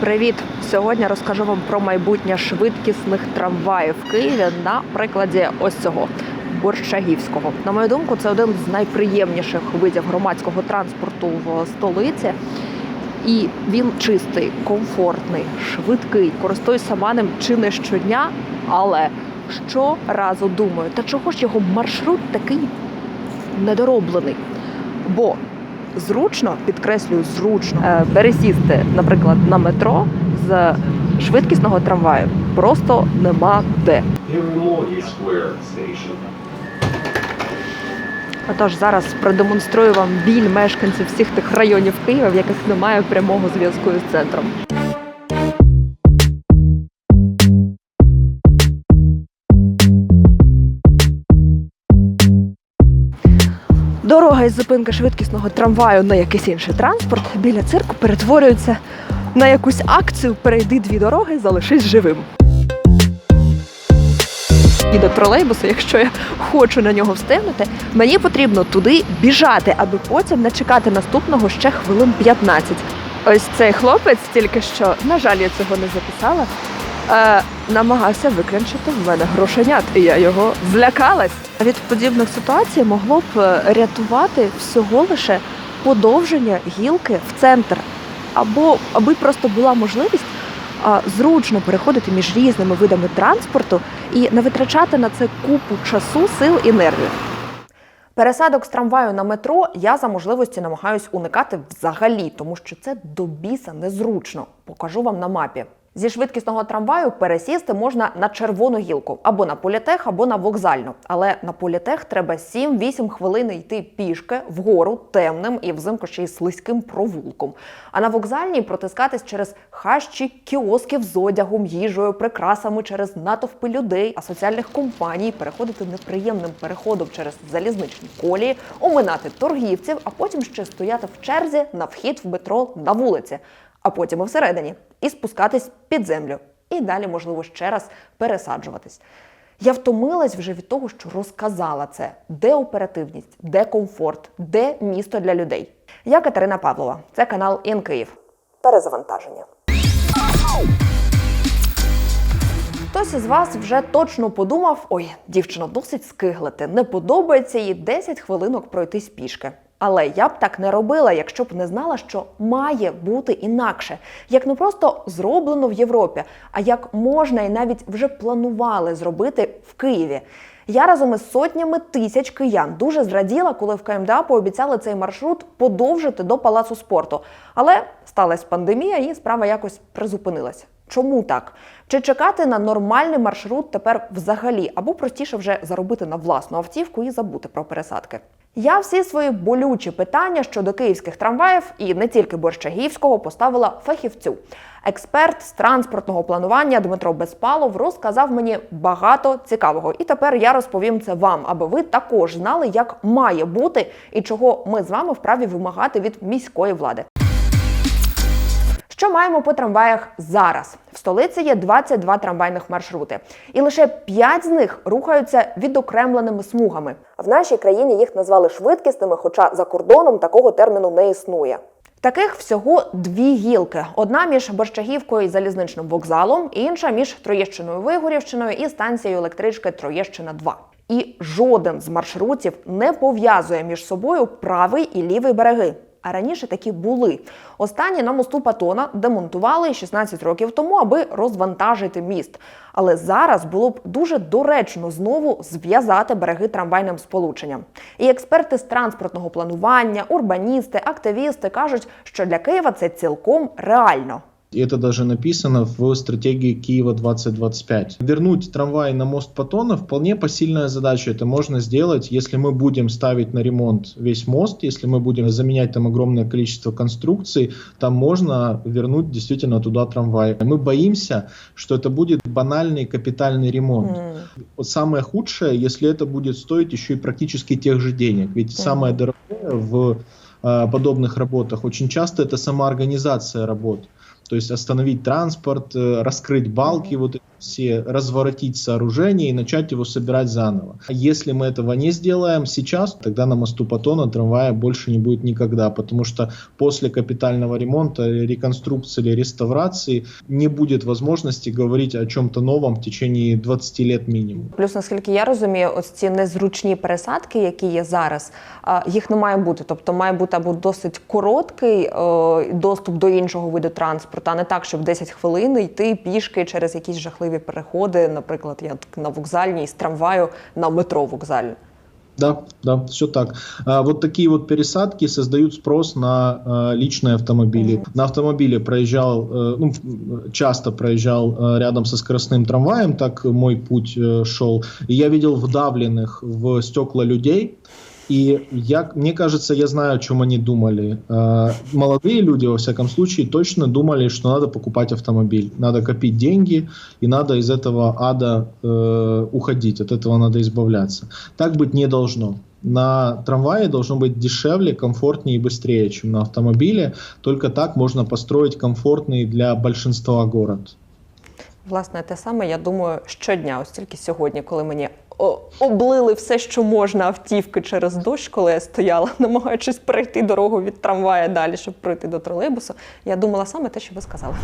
Привіт! Сьогодні розкажу вам про майбутнє швидкісних трамваїв в Києві на прикладі ось цього Борщагівського. На мою думку, це один з найприємніших видів громадського транспорту в столиці. І він чистий, комфортний, швидкий. Користуюсь сама чи не щодня, але щоразу думаю, та чого ж його маршрут такий недороблений? Бо зручно, підкреслюю, зручно е, пересісти, наприклад, на метро з швидкісного трамваю просто нема де. Отож, зараз продемонструю вам біль мешканців всіх тих районів Києва, в яких немає прямого зв'язку із центром. Зупинки швидкісного трамваю на якийсь інший транспорт біля цирку перетворюється на якусь акцію Перейди дві дороги, залишись живим. І до тролейбусу, якщо я хочу на нього встигнути, мені потрібно туди біжати, аби потім не чекати наступного ще хвилин 15. Ось цей хлопець, тільки що, на жаль, я цього не записала, е, намагався виклянчити в мене грошенят, і я його злякалась. Від подібних ситуацій могло б е, рятувати всього лише подовження гілки в центр, або аби просто була можливість а, зручно переходити між різними видами транспорту і не витрачати на це купу часу, сил і нервів. Пересадок з трамваю на метро я за можливості намагаюсь уникати взагалі, тому що це до біса незручно. Покажу вам на мапі. Зі швидкісного трамваю пересісти можна на червону гілку або на політех, або на вокзальну. Але на політех треба 7-8 хвилин йти пішки вгору темним і взимку ще й слизьким провулком. А на вокзальній протискатись через хащі кіосків з одягом, їжею, прикрасами через натовпи людей, а соціальних компаній, переходити неприємним переходом через залізничні колії, оминати торгівців, а потім ще стояти в черзі на вхід в метро на вулиці, а потім і всередині, і спускатись під землю. І далі, можливо, ще раз пересаджуватись. Я втомилась вже від того, що розказала це. Де оперативність, де комфорт, де місто для людей. Я Катерина Павлова. Це канал Ін Київ. Перезавантаження. Хтось із вас вже точно подумав: ой, дівчина досить скиглити, не подобається їй 10 хвилинок пройтись пішки. Але я б так не робила, якщо б не знала, що має бути інакше, як не просто зроблено в Європі, а як можна і навіть вже планували зробити в Києві. Я разом із сотнями тисяч киян дуже зраділа, коли в КМДА пообіцяли цей маршрут подовжити до палацу спорту. Але сталася пандемія, і справа якось призупинилася. Чому так? Чи чекати на нормальний маршрут тепер взагалі, або простіше вже заробити на власну автівку і забути про пересадки? Я всі свої болючі питання щодо київських трамваїв і не тільки Борщагівського поставила фахівцю. Експерт з транспортного планування Дмитро Безпалов розказав мені багато цікавого. І тепер я розповім це вам, аби ви також знали, як має бути і чого ми з вами вправі вимагати від міської влади. Що маємо по трамваях зараз? В столиці є 22 трамвайних маршрути, і лише 5 з них рухаються відокремленими смугами. В нашій країні їх назвали швидкісними, хоча за кордоном такого терміну не існує. Таких всього дві гілки: одна між Борщагівкою і залізничним вокзалом, інша між Троєщиною Вигорівщиною і станцією електрички Троєщина 2 І жоден з маршрутів не пов'язує між собою правий і лівий береги. А раніше такі були. Останні на мосту Патона демонтували 16 років тому, аби розвантажити міст. Але зараз було б дуже доречно знову зв'язати береги трамвайним сполученням. І експерти з транспортного планування, урбаністи, активісти кажуть, що для Києва це цілком реально. И это даже написано в стратегии Киева 2025. Вернуть трамвай на мост Патона вполне посильная задача. Это можно сделать, если мы будем ставить на ремонт весь мост, если мы будем заменять там огромное количество конструкций, там можно вернуть действительно туда трамвай. Мы боимся, что это будет банальный капитальный ремонт. Вот самое худшее, если это будет стоить еще и практически тех же денег. Ведь самое дорогое в э, подобных работах очень часто это сама организация работ. То есть остановить транспорт, э, раскрыть балки, вот эти все разворотить сооружение и начать его собирать заново. А Если мы этого не сделаем сейчас, тогда на мосту Патона трамвая больше не будет никогда, потому что после капитального ремонта, реконструкции или реставрации не будет возможности говорить о чем-то новом в течение 20 лет минимум. Плюс, наскільки я розумію, ось ці незручні пересадки, які є зараз, їх не має бути. Тобто має бути або досить короткий е, доступ до іншого виду транспорту, а не так, щоб 10 хвилин йти пішки через якісь жахливі переходи. Наприклад, я так на вокзальній з трамваю на метро вокзальне. Да, да, все так. А, вот такие вот пересадки создают спрос на а, личные автомобили. Мгм. На автомобиле проезжал, э, ну, в- часто проезжал э, рядом со скоростным трамваем, так мой путь э, шел. И я видел вдавленных в стекла людей. И я, мне кажется, я знаю, о чем они думали. Э, молодые люди, во всяком случае, точно думали, что надо покупать автомобиль, надо копить деньги, и надо из этого ада э, уходить, от этого надо избавляться. Так быть не должно. На трамвае должно быть дешевле, комфортнее и быстрее, чем на автомобиле. Только так можно построить комфортный для большинства город. Власне, те саме, я думаю, щодня, ось тільки сьогодні, коли мені облили все, що можна автівки через дощ, коли я стояла, намагаючись перейти дорогу від трамвая далі, щоб пройти до тролейбусу, я думала саме те, що ви сказали.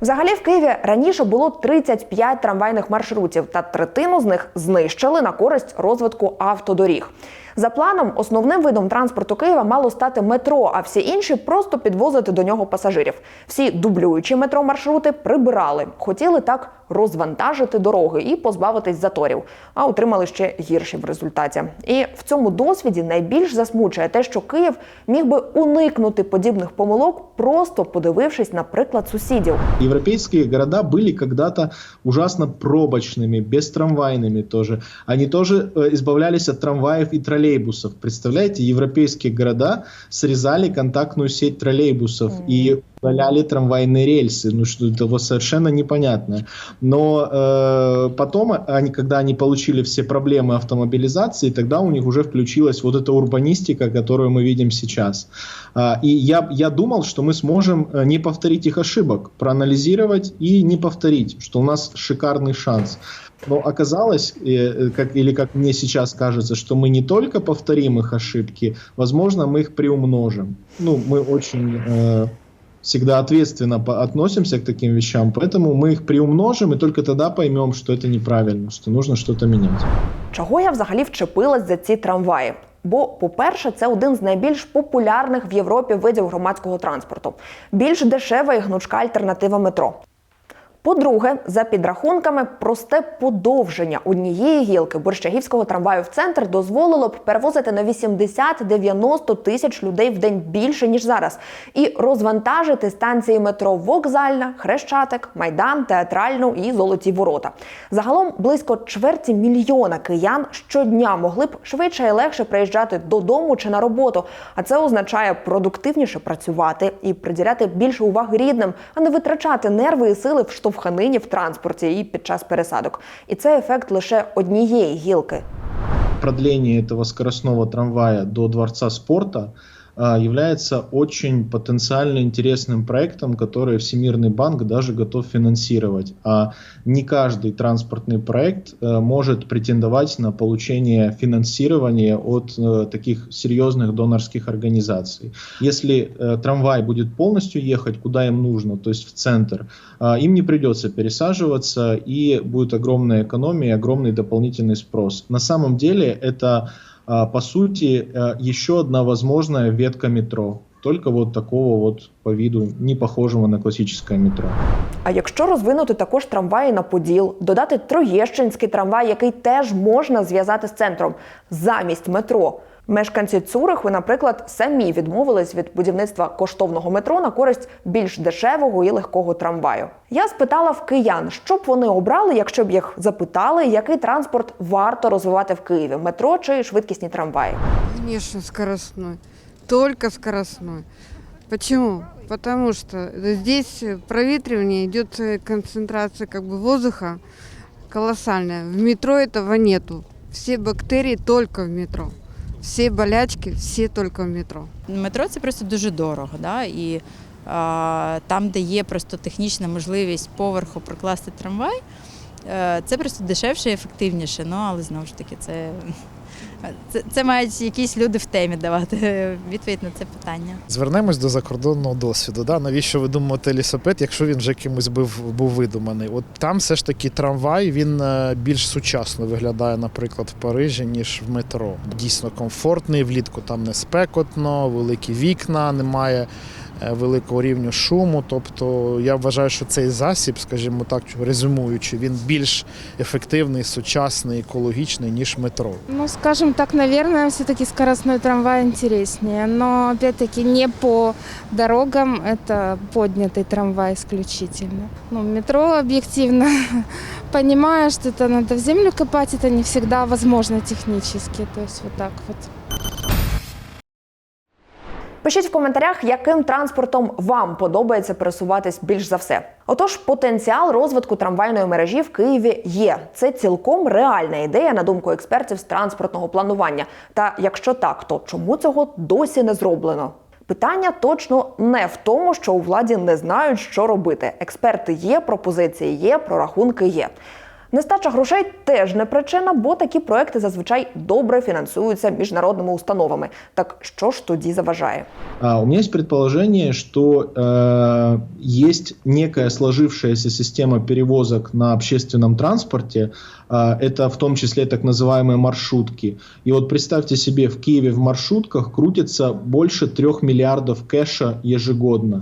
Взагалі в Києві раніше було 35 трамвайних маршрутів, та третину з них знищили на користь розвитку автодоріг. За планом, основним видом транспорту Києва мало стати метро, а всі інші просто підвозити до нього пасажирів. Всі дублюючі метро маршрути прибирали, хотіли так розвантажити дороги і позбавитись заторів, а отримали ще гірші в результаті. І в цьому досвіді найбільш засмучує те, що Київ міг би уникнути подібних помилок, просто подивившись на приклад сусідів. Европейские города были когда-то ужасно пробочными, бестрамвайными тоже. Они тоже э, избавлялись от трамваев и троллейбусов. Представляете, европейские города срезали контактную сеть троллейбусов и удаляли трамвайные рельсы. Ну что это вот совершенно непонятно. Но э, потом, они, когда они получили все проблемы автомобилизации, тогда у них уже включилась вот эта урбанистика, которую мы видим сейчас. А, И я, я думал, что мы сможем э, не повторить их ошибок, проанализировать и не повторить, что у нас шикарный шанс. Но оказалось, э, э, как, или как мне сейчас кажется, что мы не только повторим их ошибки, возможно, мы их приумножим. Ну, мы очень э, всегда ответственно по- относимся к таким вещам, поэтому мы их приумножим и только тогда поймем, что это неправильно, что нужно что-то менять. Чого я взагалі вчепилась за ці трамваї? Бо, по-перше, це один з найбільш популярних в Європі видів громадського транспорту, більш дешева і гнучка альтернатива метро. По-друге, за підрахунками, просте подовження однієї гілки борщагівського трамваю в центр дозволило б перевозити на 80-90 тисяч людей в день більше ніж зараз, і розвантажити станції метро Вокзальна, Хрещатик, Майдан, Театральну і Золоті Ворота. Загалом близько чверті мільйона киян щодня могли б швидше і легше приїжджати додому чи на роботу. А це означає продуктивніше працювати і приділяти більше уваги рідним, а не витрачати нерви і сили в штовханині в транспорті і під час пересадок. І це ефект лише однієї гілки. Продлення цього скоростного трамвая до Дворца спорта а, является очень потенциально интересным проектом, который Всемирный банк даже готов финансировать. А не каждый транспортный проект э, может претендовать на получение финансирования от э, таких серьезных донорских организаций. Если э, трамвай будет полностью ехать куда им нужно, то есть в центр, а, им не придется пересаживаться и будет огромная экономия, огромный дополнительный спрос. На самом деле это а, по сути э, еще одна возможная ветка метро, только вот такого вот по виду, не похожего на классическое метро. А якщо розвинути також трамваї на Поділ, додати Троєщинський трамвай, який теж можна зв'язати з центром замість метро. Мешканці Цуриху, наприклад, самі відмовились від будівництва коштовного метро на користь більш дешевого і легкого трамваю. Я спитала в киян, що б вони обрали, якщо б їх запитали, який транспорт варто розвивати в Києві метро чи швидкісні трамваї. Конечно, скоростной. Только скоростной. Почему? Потому что здесь проветривание идет э, концентрация как бы воздуха колоссальная. В метро этого нету. Все бактерии только в метро. Все болячки, всі только в метро. Метро це просто дуже дорого, да? і а, там, де є просто технічна можливість поверху прокласти трамвай, е, це просто дешевше і ефективніше. Ну, але знову ж таки, це, це, це мають якісь люди в темі давати відповідь на це питання. Звернемось до закордонного досвіду. Да? Навіщо ви думаєте лісопед, якщо він вже кимось був, був видуманий? От там все ж таки трамвай він е, більш сучасно виглядає, наприклад, в Парижі, ніж в метро. Дійсно комфортний, влітку там не спекотно, великі вікна, немає великого рівню шуму. Тобто я вважаю, що цей засіб, скажімо так, резюмуючи, він більш ефективний, сучасний, екологічний, ніж метро. Ну, скажем так, наверное, все-таки скоростной трамвай интереснее. Но, опять-таки, не по дорогам, это поднятый трамвай исключительно. Ну, метро объективно, понимая, что это надо в землю копать, это не всегда возможно технически. То есть вот так вот. Пишіть в коментарях, яким транспортом вам подобається пересуватись більш за все. Отож, потенціал розвитку трамвайної мережі в Києві є. Це цілком реальна ідея, на думку експертів з транспортного планування. Та якщо так, то чому цього досі не зроблено? Питання точно не в тому, що у владі не знають, що робити. Експерти є, пропозиції є, прорахунки є. Нестача грошей теж не причина, бо такі проекти зазвичай добре фінансуються міжнародними установами. Так що ж тоді заважає? А, у меня есть предположение, что э, есть некая сложившаяся система перевозок на общественном транспорте. А, это в том числе так называемые маршрутки. И вот представьте себе, в Киеве в маршрутках крутится больше трех миллиардов кэша ежегодно.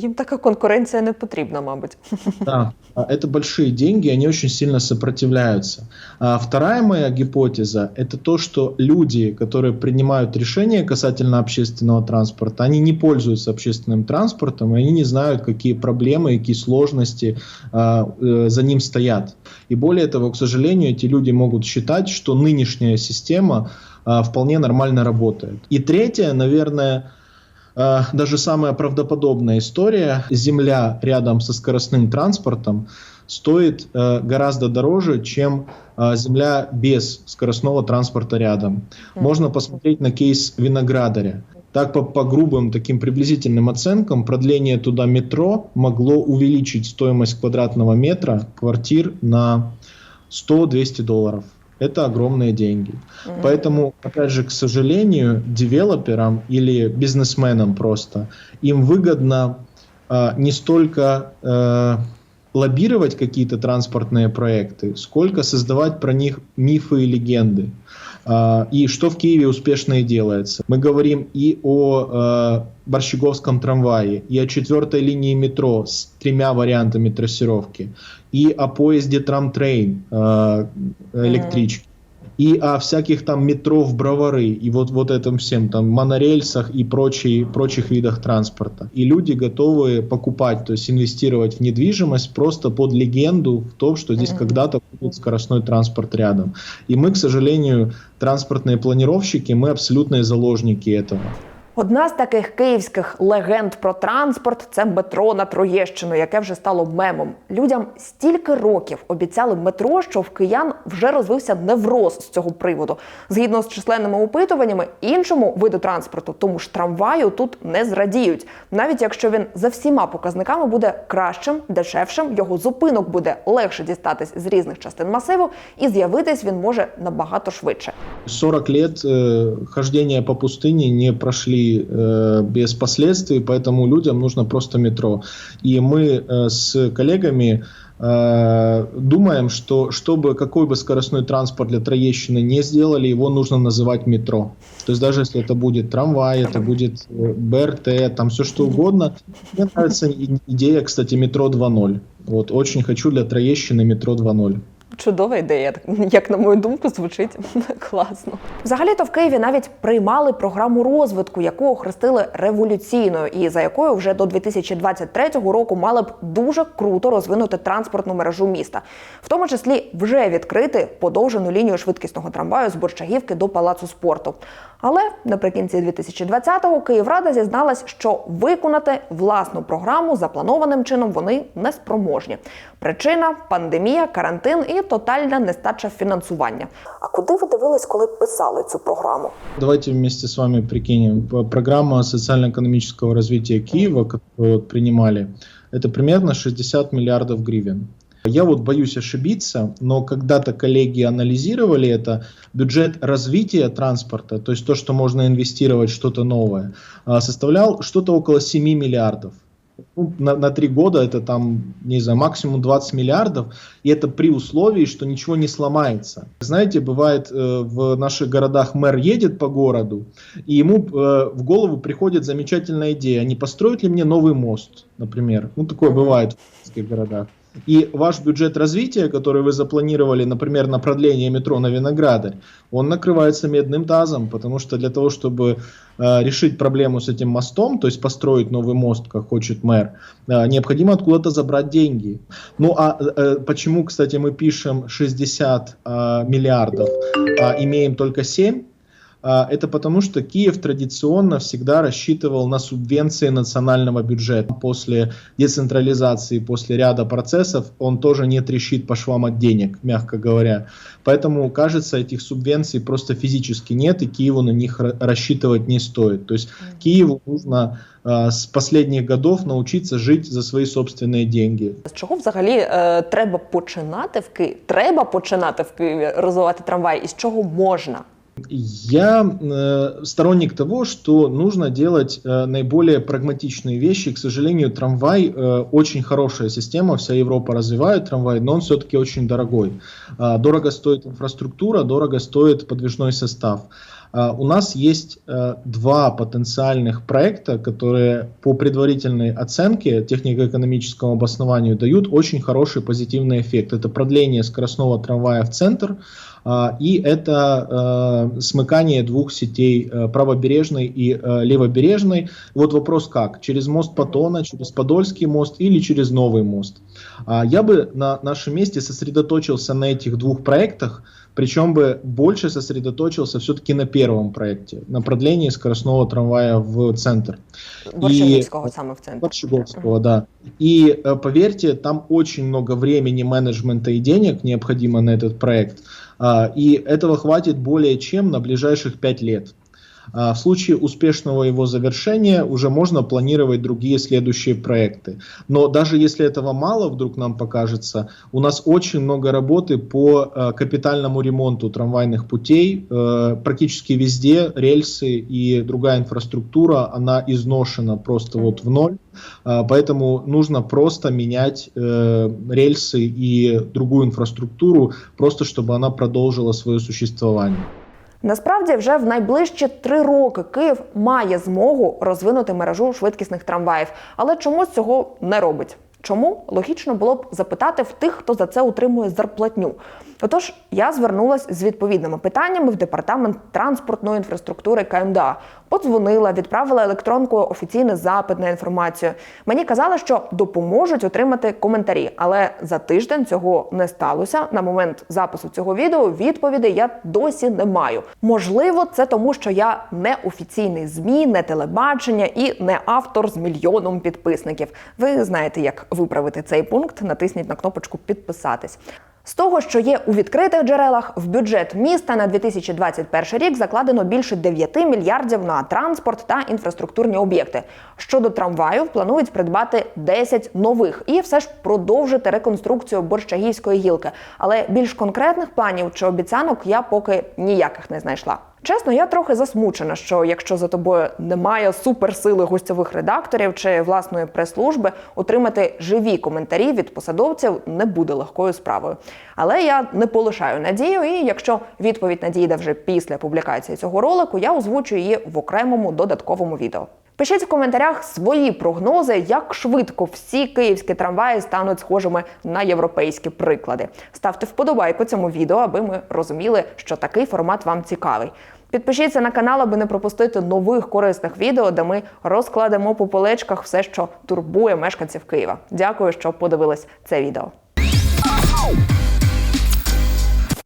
Їм така конкуренція не потрібна, мабуть. Да, а, это большие деньги, они очень сильно сопротивляются. А вторая моя гипотеза – это то, что люди, которые принимают решения касательно общественного транспорта, они не пользуются общественным транспортом, и они не знают, какие проблемы, какие сложности а, э, за ним стоят. И более того, к сожалению, эти люди могут считать, что нынешняя система а, вполне нормально работает. И третье, наверное, Э, даже самая правдоподобная история. Земля рядом со скоростным транспортом стоит э, гораздо дороже, чем э, земля без скоростного транспорта рядом. Можно посмотреть на кейс Виноградаря. Так, по, по грубым таким приблизительным оценкам, продление туда метро могло увеличить стоимость квадратного метра квартир на 100-200 долларов. Это огромные деньги. Поэтому, опять же, к сожалению, девелоперам или бизнесменам просто, им выгодно а, не столько э, лоббировать какие-то транспортные проекты, сколько создавать про них мифы и легенды. А, И что в Киеве успешно и делается. Мы говорим и о э, Борщеговском трамвае, и о четвертой линии метро с тремя вариантами трассировки, и о поезде трамтрейн э, электрички. И о всяких там метро в Бровары, и вот, вот этом всем, там, монорельсах и прочие, прочих видах транспорта. И люди готовы покупать, то есть инвестировать в недвижимость просто под легенду в том, что здесь когда-то будет скоростной транспорт рядом. И мы, к сожалению, транспортные планировщики, мы абсолютные заложники этого. Одна з таких київських легенд про транспорт це метро на Троєщину, яке вже стало мемом. Людям стільки років обіцяли метро, що в киян вже розвився невроз з цього приводу. Згідно з численними опитуваннями, іншому виду транспорту, тому ж трамваю, тут не зрадіють. Навіть якщо він за всіма показниками буде кращим, дешевшим, його зупинок буде легше дістатись з різних частин масиву, і з'явитись він може набагато швидше. 40 лет э, по пустыне не э, без последствий, поэтому людям нужно просто метро. И мы э, с коллегами э, думаем, что чтобы какой бы скоростной транспорт для Троещины не сделали, его нужно называть метро. То есть даже если это будет трамвай, это будет э, БРТ, там все что угодно. Мне нравится идея, кстати, метро 2.0. Вот очень хочу для Троещины метро 2.0. Чудова ідея, як на мою думку, звучить класно. Взагалі-то в Києві навіть приймали програму розвитку, яку охрестили революційною, і за якою вже до 2023 року мали б дуже круто розвинути транспортну мережу міста, в тому числі вже відкрити подовжену лінію швидкісного трамваю з Борщагівки до палацу спорту. Але наприкінці 2020-го Київрада зізналась, що виконати власну програму запланованим чином вони не спроможні. Причина пандемія, карантин і тотальна нестача фінансування. А куди ви дивились, коли писали цю програму? Давайте вместе с вами прикинем. П- Программа социально-экономического развития Киева, которую вот принимали, это примерно 60 миллиардов гривен. Я вот боюсь ошибиться, но когда-то коллеги анализировали это, бюджет развития транспорта, то есть то, что можно инвестировать в что-то новое, а, составлял что-то около 7 миллиардов. Ну, на, на три года это там, не знаю, максимум 20 миллиардов, и это при условии, что ничего не сломается. Знаете, бывает э, в наших городах мэр едет по городу, и ему э, в голову приходит замечательная идея, а не построить ли мне новый мост, например. Ну, такое бывает в городах. И ваш бюджет развития, который вы запланировали, например, на продление метро на Виноградарь, он накрывается медным тазом, потому что для того, чтобы э, решить проблему с этим мостом, то есть построить новый мост, как хочет мэр, э, необходимо откуда-то забрать деньги. Ну а э, почему, кстати, мы пишем 60 э, миллиардов, а имеем только 7? А, Это потому, что Киев традиционно всегда рассчитывал на субвенции национального бюджета. После децентрализации, после ряда процессов, он тоже не трещит по швам от денег, мягко говоря. Поэтому, кажется, этих субвенций просто физически нет, и Киеву на них ра- рассчитывать не стоит. То есть Киеву нужно а, с последних годов научиться жить за свои собственные деньги. З чого взагалі е, треба починати в Києві? Треба починати в Києві розвивати трамвай, і з чого можна? Я э, сторонник того, что нужно делать э, наиболее прагматичные вещи. К сожалению, трамвай э, очень хорошая система, вся Европа развивает трамвай, но он все-таки очень дорогой. А, дорого стоит инфраструктура, дорого стоит подвижной состав. У нас есть э, два потенциальных проекта, которые по предварительной оценке технико-экономическому обоснованию дают очень хороший позитивный эффект. Это продление скоростного трамвая в центр, а, и это э, смыкание двух сетей э, правобережной и левобережной. Вот вопрос как? Через мост Патона, через Подольский мост или через новый мост? А, Я бы на нашем месте сосредоточился на этих двух проектах, причем бы больше сосредоточился все-таки на первом проекте, на продлении скоростного трамвая в центр. Борщагівського саме в центрі. Подшиговского, да. И э, поверьте, там очень много времени, менеджмента и денег необходимо на этот проект. А, и этого хватит более чем на ближайших пять лет. А, В случае успешного его завершения уже можно планировать другие следующие проекты. Но даже если этого мало вдруг нам покажется, у нас очень много работы по э, капитальному ремонту трамвайных путей. Э, Практически везде рельсы и другая инфраструктура, она изношена просто вот в ноль. А, Поэтому нужно просто менять э, рельсы и другую инфраструктуру, просто чтобы она продолжила свое существование. Насправді, вже в найближчі три роки Київ має змогу розвинути мережу швидкісних трамваїв, але чомусь цього не робить. Чому логічно було б запитати в тих, хто за це утримує зарплатню? Отож, я звернулася з відповідними питаннями в департамент транспортної інфраструктури КМДА. Подзвонила, відправила електронкою офіційний запит на інформацію. Мені казали, що допоможуть отримати коментарі, але за тиждень цього не сталося. На момент запису цього відео відповідей я досі не маю. Можливо, це тому, що я не офіційний змі, не телебачення і не автор з мільйоном підписників. Ви знаєте, як виправити цей пункт. Натисніть на кнопочку підписатись. З того, що є у відкритих джерелах, в бюджет міста на 2021 рік закладено більше 9 мільярдів на транспорт та інфраструктурні об'єкти. Щодо трамваїв, планують придбати 10 нових і все ж продовжити реконструкцію борщагівської гілки. Але більш конкретних планів чи обіцянок я поки ніяких не знайшла. Чесно, я трохи засмучена, що якщо за тобою немає суперсили гостьових редакторів чи власної прес-служби, отримати живі коментарі від посадовців не буде легкою справою. Але я не полишаю надію, і якщо відповідь надійде вже після публікації цього ролику, я озвучу її в окремому додатковому відео. Пишіть в коментарях свої прогнози, як швидко всі київські трамваї стануть схожими на європейські приклади. Ставте вподобайку цьому відео, аби ми розуміли, що такий формат вам цікавий. Підпишіться на канал, аби не пропустити нових корисних відео, де ми розкладемо по поличках все, що турбує мешканців Києва. Дякую, що подивились це відео.